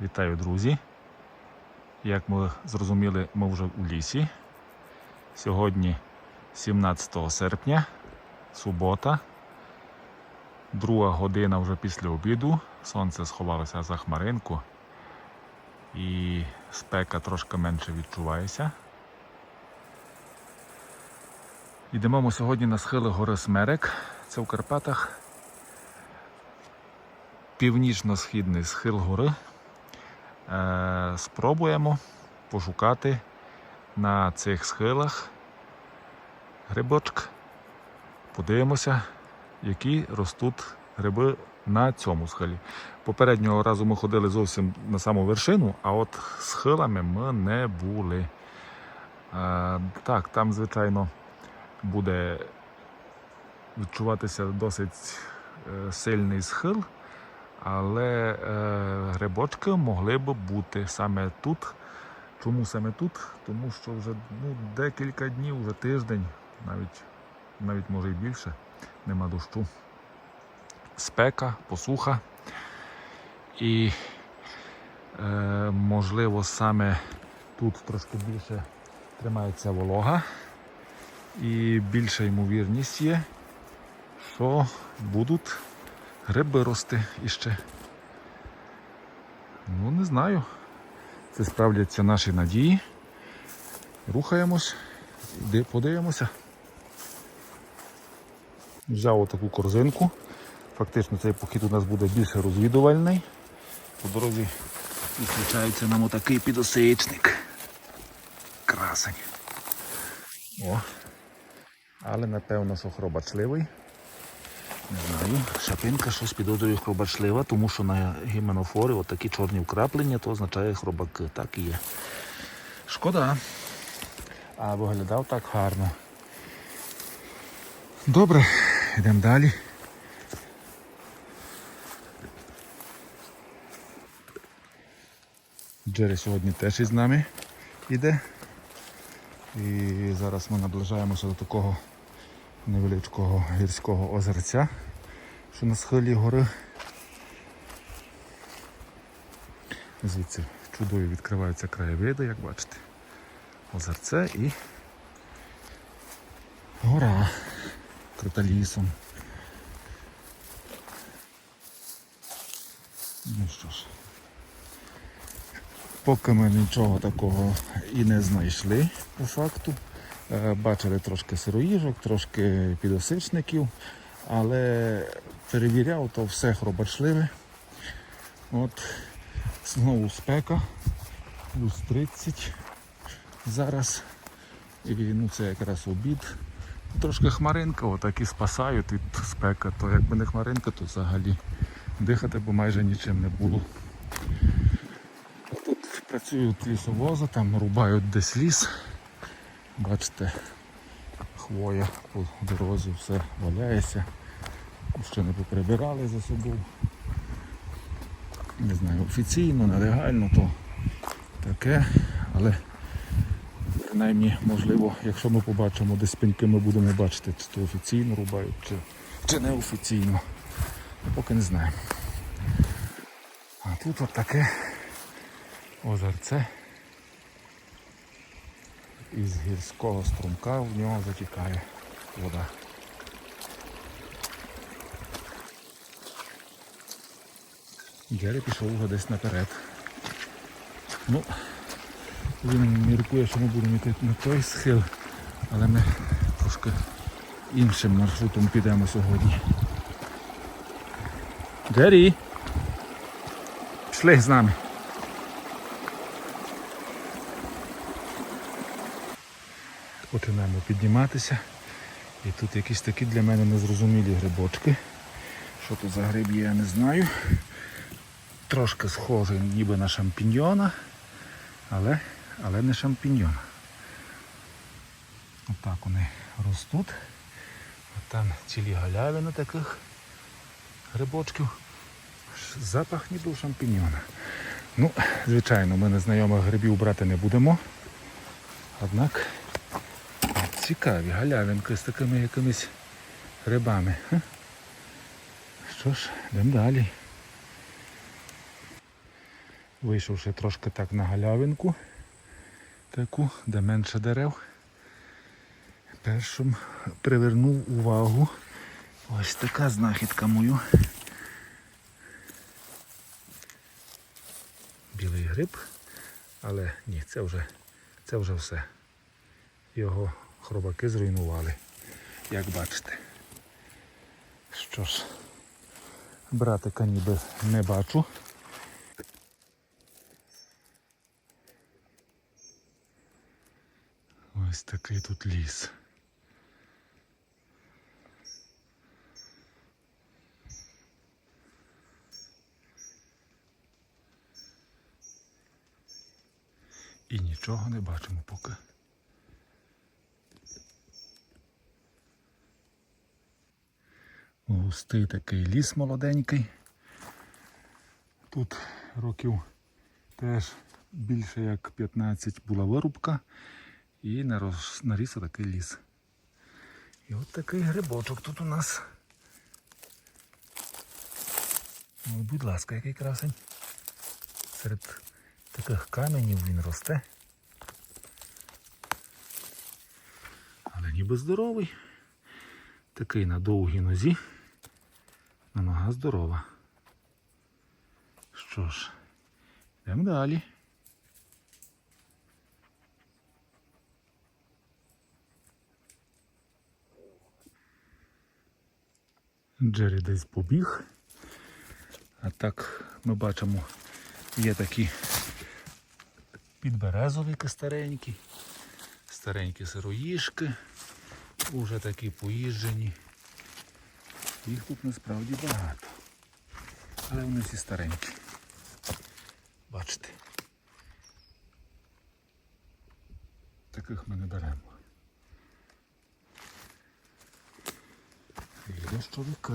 Вітаю, друзі! Як ми зрозуміли, ми вже у лісі. Сьогодні 17 серпня, субота, друга година вже після обіду. Сонце сховалося за хмаринку і спека трошки менше відчувається. Йдемо ми сьогодні на схили гори Смерек. Це в Карпатах. Північно-східний схил гори. Е, спробуємо пошукати на цих схилах грибочок. Подивимося, які ростуть гриби на цьому схилі. Попереднього разу ми ходили зовсім на саму вершину, а от схилами ми не були. Е, так, там, звичайно, буде відчуватися досить е, сильний схил. Але е, грибочки могли б бути саме тут. Чому саме тут? Тому що вже ну, декілька днів, вже тиждень, навіть, навіть може і більше, нема дощу. Спека, посуха. І е, можливо саме тут трошки більше тримається волога. І більша ймовірність є, що будуть гриби рости іще. Ну, не знаю. Це справляться наші надії. Рухаємось, подивимося. Взяв отаку корзинку. Фактично цей похід у нас буде більше розвідувальний. По дорозі зустрічається нам отакий підосичник. Красень. О. Але напевно, що хробачливий. Не знаю, шапинка щось підозрює хробачлива, тому що на гіменофорі от такі чорні вкраплення, то означає хробаки. Так і є. Шкода. А виглядав так гарно. Добре, йдемо далі. Джері сьогодні теж із нами йде. І зараз ми наближаємося до такого невеличкого гірського озерця, що на схилі гори. Звідси чудові відкриваються краєвиди, як бачите. Озерце і гора крита лісом. Ну що ж, поки ми нічого такого і не знайшли по факту. Е, Бачили трошки сироїжок, трошки підосичників, але перевіряв, то все хробачливе. От знову спека, плюс 30 зараз. І ну, це якраз обід. Трошки хмаринка, отак і спасають від спека, то якби не хмаринка, то взагалі дихати б майже нічим не було. Тут працюють лісовози, там рубають десь ліс. Бачите, хвоя по дорозі все валяється. Ще не поприбирали за собою. Не знаю, офіційно, нелегально, то таке, але принаймні, можливо, якщо ми побачимо десь пеньки, ми будемо бачити, чи то офіційно рубають, чи, чи не офіційно. Поки не знаємо. А тут от таке озерце із гірського струмка в нього затікає вода. Джері пішов вже десь наперед. Ну, він міркує, що ми будемо йти на той схил, але ми трошки іншим маршрутом підемо сьогодні. Джері! Пішли з нами. Починаємо підніматися. І тут якісь такі для мене незрозумілі грибочки. Що тут за гриб є, я не знаю. Трошки схожий ніби на шампіньйона, але, але не шампіньйон. Отак вони ростуть. От там цілі галявини таких грибочків. Запах ніби у шампіньйона. Ну, звичайно, ми незнайомих грибів брати не будемо. Однак цікаві галявинки з такими якимись грибами. Ха? Що ж, йдемо далі. Вийшовши трошки так на галявинку, таку, де менше дерев, першим привернув увагу. Ось така знахідка мою. Білий гриб, але ні, це вже, це вже все. Його хробаки зруйнували, як бачите. Що ж, братика ніби не бачу. Ось такий тут ліс. І нічого не бачимо поки. Густий такий ліс молоденький. Тут років теж більше як 15 була вирубка і наріс такий ліс. І от такий грибочок тут у нас. Ой, будь ласка, який красень. Серед таких каменів він росте. Але ніби здоровий. Такий на довгій нозі. Нога здорова. Що ж, йдемо далі. Джері десь побіг. А так ми бачимо, є такі підберезовики старенькі, старенькі сироїшки, уже такі поїжджені. Їх тут насправді багато. Але вони всі старенькі. Бачите. Таких ми не беремо. І дощовики.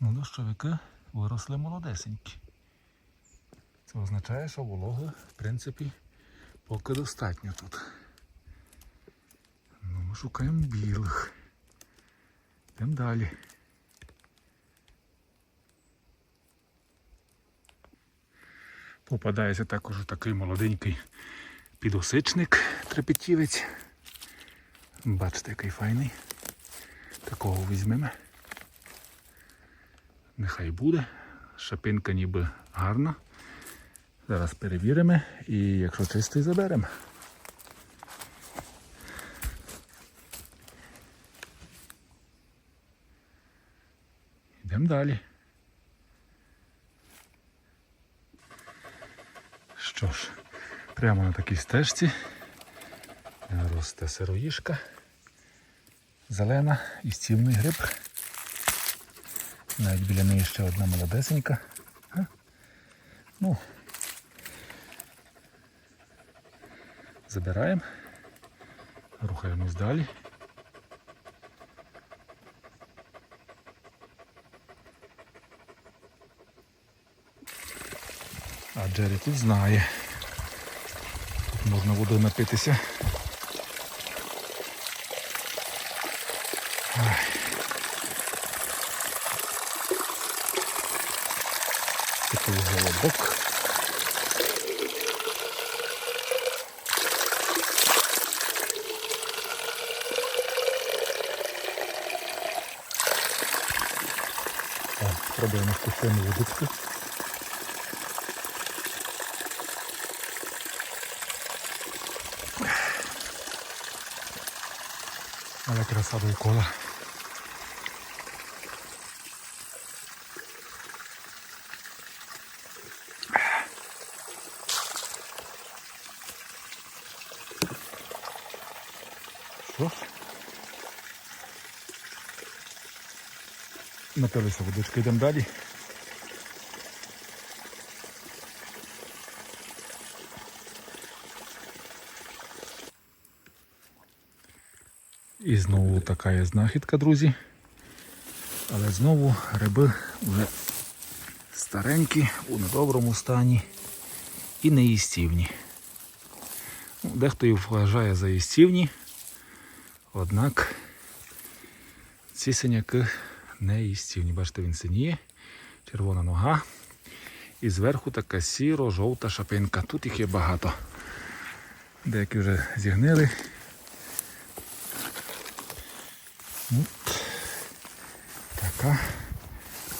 Ну, дощовики виросли молодесенькі. Це означає, що вологи, в принципі, поки достатньо тут. Ну, ми шукаємо білих. Йдемо далі. Попадається також такий молоденький підосичник трепетівець. Бачите, який файний. Такого візьмемо. Нехай буде. Шапинка ніби гарна. Зараз перевіримо і якщо чистий заберемо. Далі. Що ж, прямо на такій стежці росте сироїшка, зелена і стівний гриб. Навіть біля неї ще одна молодесенька. Ну, забираємо, рухаємось далі. Джері тут знає. Тут можна водою напитися. Такий голубок. Пробуємо спустимо водичку. Але краса довкола. Що? Напилися водички, йдемо далі. Знову така є знахідка, друзі. Але знову гриби вже старенькі, у недоброму стані і неїстівні. Ну, Дехто їх вважає за їстівні, однак ці синяки не їстівні. Бачите, він синіє, червона нога. І зверху така сіро-жовта шапинка. Тут їх є багато. Деякі вже зігнили. От. Така,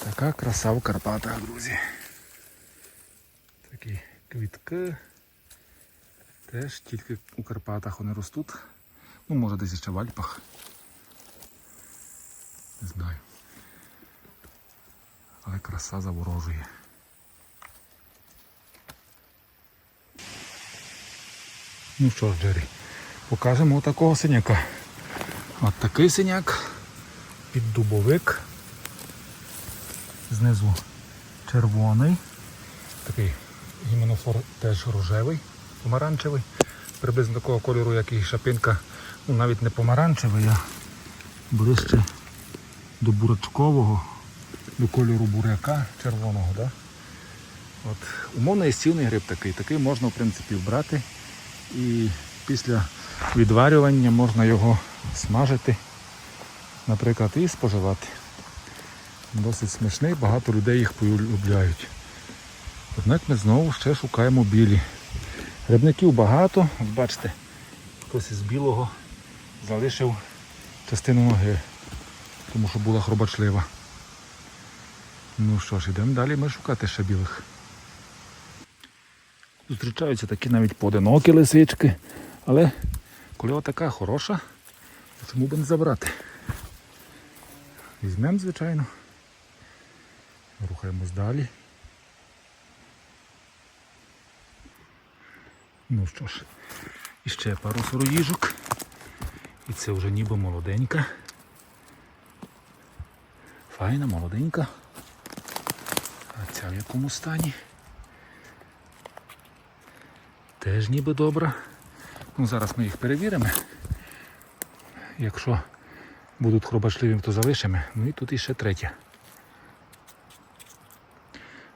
така краса в Карпатах, друзі. Такі квітки. Теж тільки у Карпатах вони ростуть. Ну, може десь ще в Альпах. Не знаю. Але краса заворожує. Ну що ж, Джері, покажемо такого синяка. От такий синяк під дубовик. Знизу червоний. Такий гіменофор теж рожевий, помаранчевий. Приблизно такого кольору, як і шапинка. Ну навіть не помаранчевий, а ближче до бурачкового, до кольору буряка червоного. Да? От, умовно естівний гриб такий. Такий можна в принципі вбрати. І після відварювання можна його смажити, наприклад, і споживати. Досить смачний, багато людей їх полюбляють. Однак ми знову ще шукаємо білі. Грибників багато, От бачите, хтось із білого залишив частину ноги, тому що була хробачлива. Ну що ж, йдемо далі ми шукати ще білих. Зустрічаються такі навіть поодинокі лисички, але коли така хороша, чому б забрати? Візьмемо, звичайно. Рухаємось далі. Ну що ж, іще пару сироїжок. І це вже ніби молоденька. Файна, молоденька. А ця в якому стані? Теж ніби добра. Ну, зараз ми їх перевіримо. Якщо будуть хробашливі, то залишимо. Ну і тут іще третя.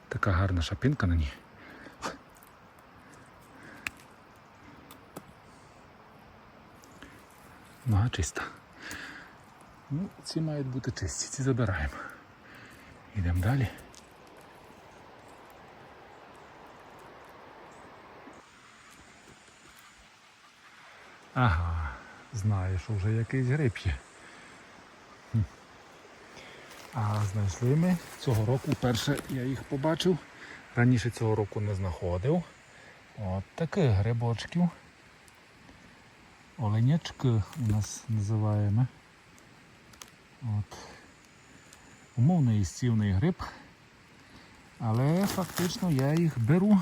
Така гарна шапинка на ній. Нога чиста. Ну, ці мають бути чисті, ці забираємо. Йдемо далі. Ага, знаю, що вже якийсь гриб є. А знайшли ми цього року вперше я їх побачив. Раніше цього року не знаходив. От таких грибочків. Оленячки у нас називаємо. От. Умовно їстівний гриб. Але фактично я їх беру.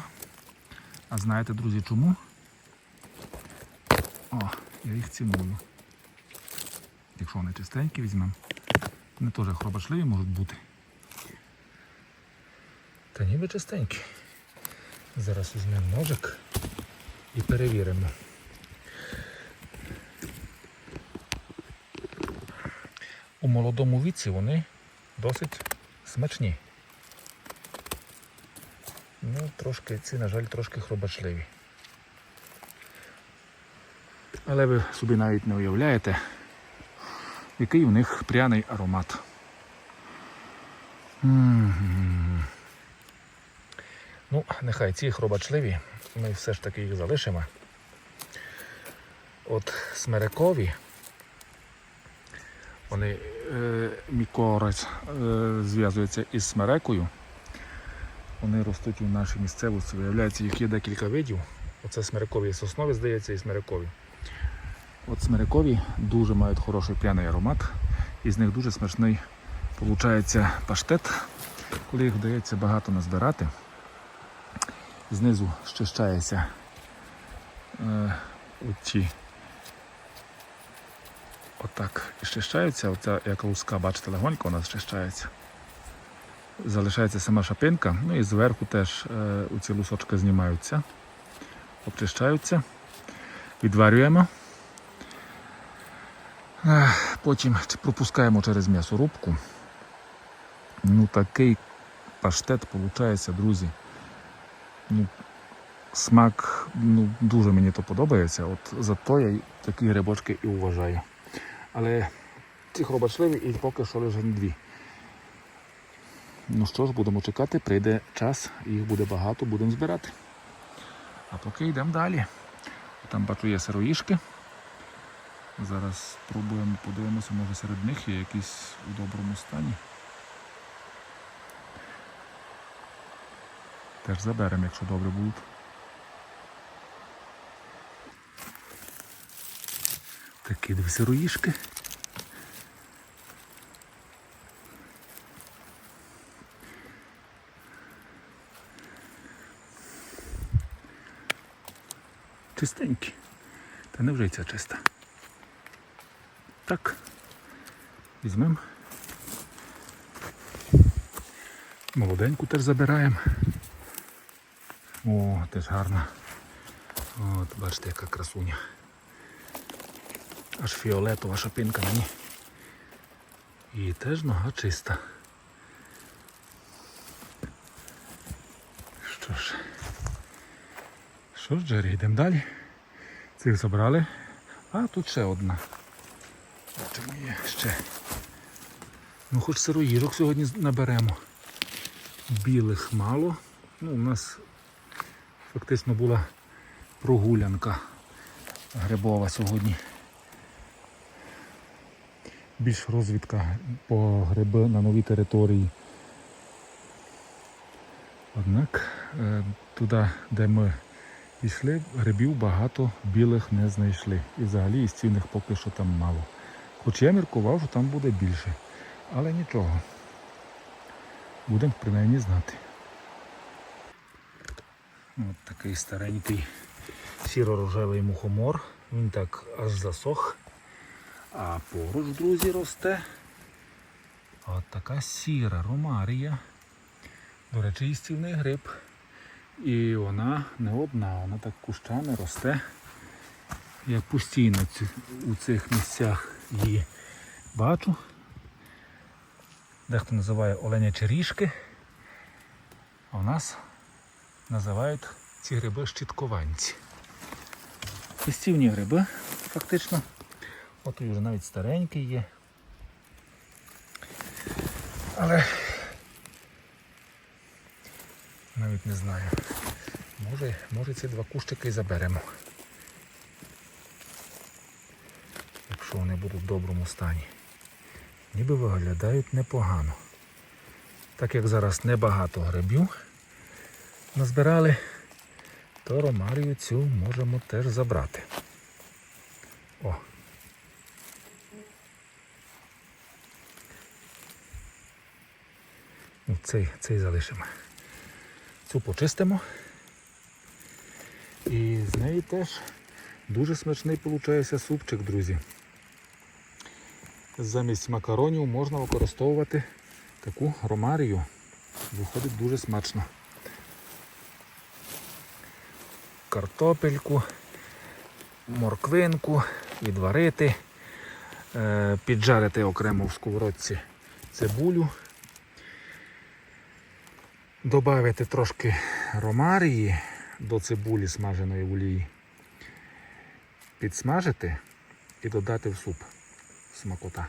А знаєте, друзі, чому? О, я їх ціную. Якщо вони чистенькі візьмемо. Вони теж хробашливі можуть бути. Та ніби чистенькі. Зараз візьмемо ножик і перевіримо. У молодому віці вони досить смачні. Ну, трошки ці, на жаль, трошки хробашливі. Але ви собі навіть не уявляєте, який у них пряний аромат. М-м-м. Ну, нехай ці хробачливі, ми все ж таки їх залишимо. От смерекові, вони е, мікорець е, зв'язується із смерекою. Вони ростуть у нашій місцевості. Виявляється, їх є декілька видів. Оце смерекові соснові, здається, і смерекові. От смирикові дуже мають хороший пряний аромат. І з них дуже смачний получається паштет, коли їх вдається багато назбирати. Знизу щищається е, оці. Отак і щищаються. Оця як луска, бачите, легонько вона щищається. Залишається сама шапинка, ну і зверху теж е, оці лусочки знімаються, обчищаються, відварюємо. Потім пропускаємо через м'ясорубку. Ну такий паштет виходить, друзі. Ну, смак, ну, дуже мені то подобається. От зато я такі грибочки і вважаю. Але ці хробачливі і поки що лише дві. Ну що ж, будемо чекати, прийде час, їх буде багато, будемо збирати. А поки йдемо далі. Там бачу є сироїшки. Зараз спробуємо, подивимося, може серед них є якісь у доброму стані. Теж заберемо, якщо добре будуть. Такі дві сироїшки. Чистенькі. Та не вже ця чиста. Так. Візьмемо. Молоденьку теж забираємо. О, теж гарна. От, бачите, яка красуня. Аж фіолетова шапинка мені. І теж нога чиста. Що ж. Що ж, Джері, йдемо далі. Цих забрали. А тут ще одна. Є ще. Ну хоч сироїжок сьогодні наберемо. Білих мало. Ну, у нас фактично була прогулянка грибова сьогодні. Більш розвідка по гриби на новій території. Однак е, туди, де ми йшли, грибів багато білих не знайшли. І взагалі із цінних поки що там мало. Хоч я міркував, що там буде більше. Але нічого. Будемо принаймні знати. От такий старенький сіро-рожевий мухомор. Він так аж засох. А поруч, друзі, росте. От така сіра ромарія. До речі, їстівний гриб. І вона не одна, вона так кущами росте. Я постійно у цих місцях її бачу. Дехто називає оленячі ріжки. А у нас називають ці гриби щіткованці. Їстівні гриби, фактично. От вже навіть старенький є. Але навіть не знаю. Може, може ці два кущики і заберемо. Якщо вони будуть в доброму стані. Ніби виглядають непогано. Так як зараз небагато грибів назбирали, то ромарію цю можемо теж забрати. О. Ну, Цей, цей залишимо. Цю почистимо. І з неї теж дуже смачний виходить супчик, друзі. Замість макаронів можна використовувати таку ромарію. Виходить дуже смачно. Картопельку, морквинку, відварити, е, піджарити окремо в сковородці цибулю, додати трошки ромарії до цибулі смаженої в олії, підсмажити і додати в суп смакота.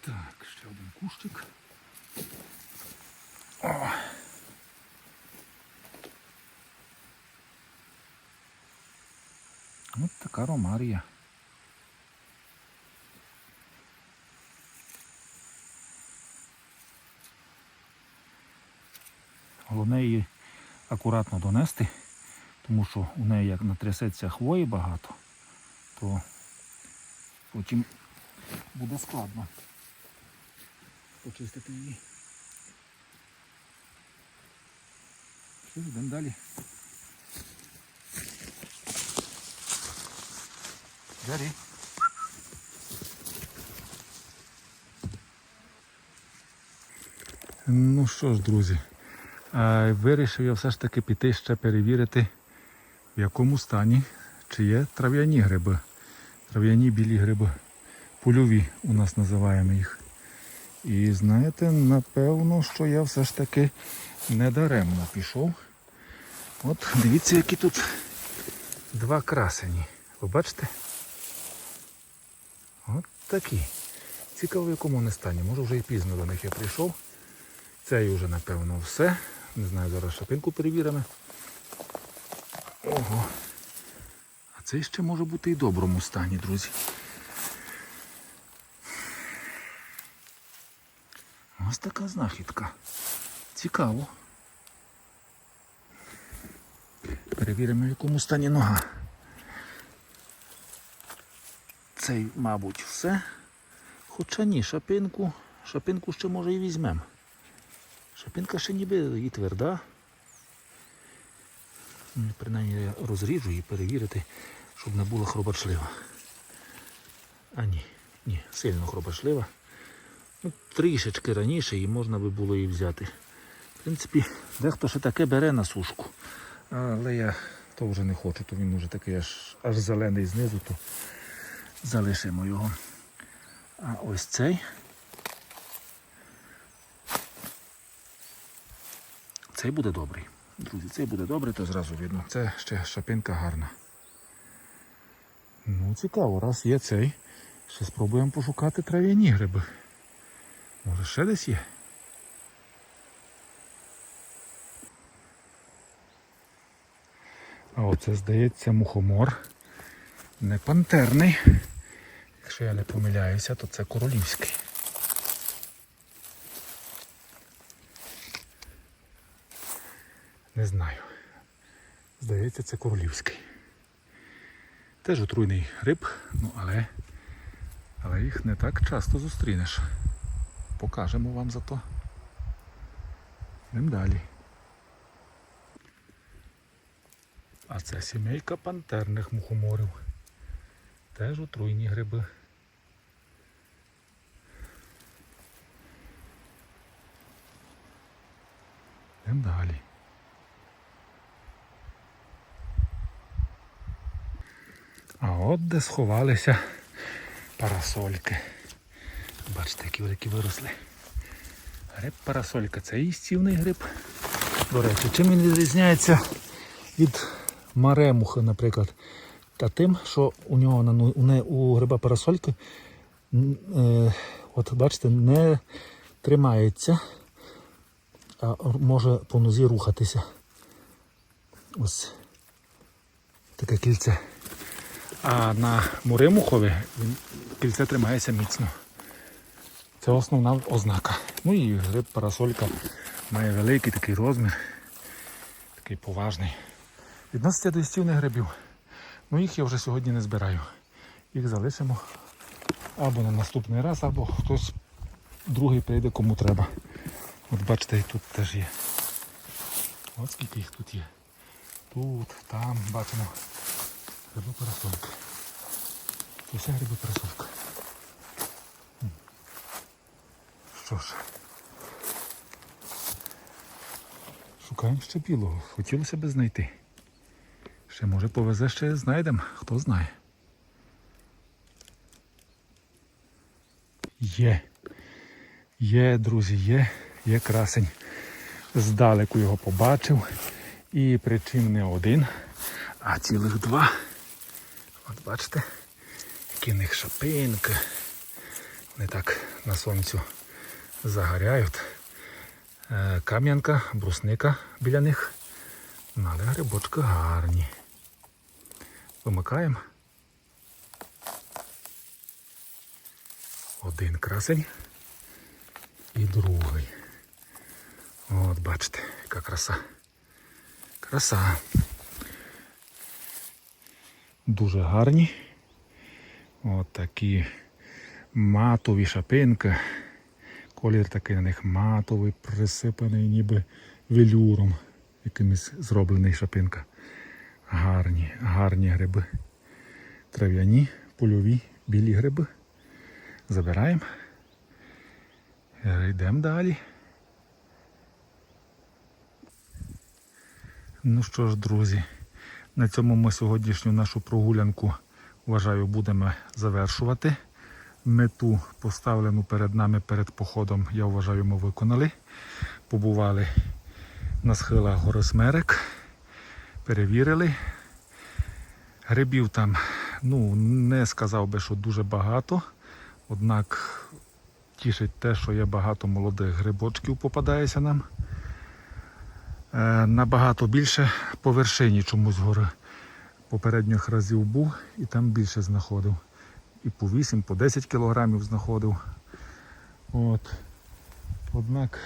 Так, ще один кущик. О. От така ромарія. Її акуратно донести, тому що у неї як натрясеться хвої багато, то потім буде складно почистити її. Що йдемо далі. Жарі. Ну що ж, друзі, вирішив я все ж таки піти ще перевірити, в якому стані чи є трав'яні гриби. Трав'яні білі гриби. Польові у нас називаємо їх. І знаєте, напевно, що я все ж таки недаремно пішов. От дивіться, які тут два красені. Ви бачите? От такі. Цікаво, в якому вони стані. Може вже і пізно до них я прийшов. Цей вже, напевно, все. Не знаю, зараз шапинку перевіримо. Ого. А цей ще може бути і в доброму стані, друзі. Ось така знахідка. Цікаво. Перевіримо, в якому стані нога. Цей, мабуть, все. Хоча ні, шапинку, шапинку ще може і візьмемо. Шапинка ще ніби і тверда. Ну, Принаймні я розріжу і перевірити, щоб не була хробачлива. А ні, ні, сильно хробачлива. Ну, трішечки раніше і можна би було її взяти. В принципі, дехто ще таке бере на сушку. Але я то вже не хочу, то він вже такий аж, аж зелений знизу, то залишимо його. А ось цей. Цей буде добрий. Друзі, цей буде добрий, то зразу видно. Це ще шапинка гарна. Ну, цікаво, раз є цей. Ще спробуємо пошукати трав'яні гриби. Може ще десь є? А оце, здається, мухомор. Не пантерний. Якщо я не помиляюся, то це королівський. Не знаю. Здається, це королівський. Теж отруйний гриб, ну але, але їх не так часто зустрінеш. Покажемо вам зато. Йдемо далі. А це сімейка пантерних мухоморів. Теж отруйні гриби. Йдемо далі. От де сховалися парасольки. Бачите, які великі виросли. Гриб парасолька це їстівний гриб. До речі, чим він відрізняється від маремухи, наприклад, та тим, що у нього ну- у, не, у гриба парасольки е, от бачите, не тримається, а може по нозі рухатися. Ось таке кільце. А на муримухові він кільце тримається міцно. Це основна ознака. Ну і гриб парасолька має великий такий розмір, такий поважний. Відноситься до істівних грибів. Ну їх я вже сьогодні не збираю. Їх залишимо або на наступний раз, або хтось другий прийде кому треба. От бачите, тут теж є. От скільки їх тут є. Тут, там бачимо Це все гриби Що ж. Шукаємо ще білого. Хотілося б знайти. Ще може повезе, ще знайдемо, хто знає. Є. Є, друзі, є, є красень. Здалеку його побачив. І причин не один, а цілих два. От бачите, які в них шапинки. Вони так на сонцю загоряють. Е, Кам'янка, брусника біля них. Ну, Але грибочки гарні. Вимикаємо. Один красень і другий. От бачите, яка краса. Краса. Дуже гарні. От такі матові шапинки. Колір такий на них матовий, присипаний ніби велюром, якимось зроблений шапинка. Гарні, гарні гриби. Трав'яні, польові, білі гриби. Забираємо. Йдемо далі. Ну що ж, друзі, на цьому ми сьогоднішню нашу прогулянку, вважаю, будемо завершувати. мету, поставлену перед нами перед походом, я вважаю, ми виконали. Побували на схилах гори Смерек, перевірили. Грибів там, ну, не сказав би, що дуже багато. Однак тішить те, що є багато молодих грибочків попадається нам. Е, набагато більше по вершині чомусь гори попередніх разів був і там більше знаходив. І по 8, по 10 кілограмів знаходив. От. Однак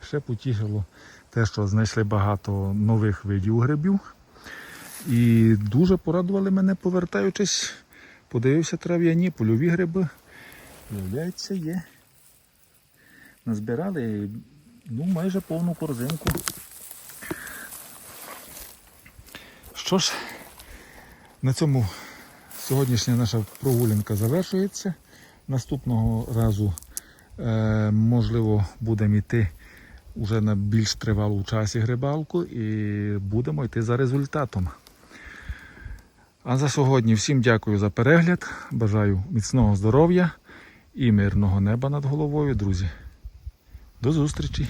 ще потішило те, що знайшли багато нових видів грибів. І дуже порадували мене, повертаючись, подивився трав'яні, польові гриби. Виявляється, є. Назбирали ну, майже повну корзинку. Що ж, на цьому сьогоднішня наша прогулянка завершується. Наступного разу, е, можливо, будемо йти вже на більш тривалу часі грибалку і будемо йти за результатом. А за сьогодні всім дякую за перегляд. Бажаю міцного здоров'я і мирного неба над головою, друзі. До зустрічі!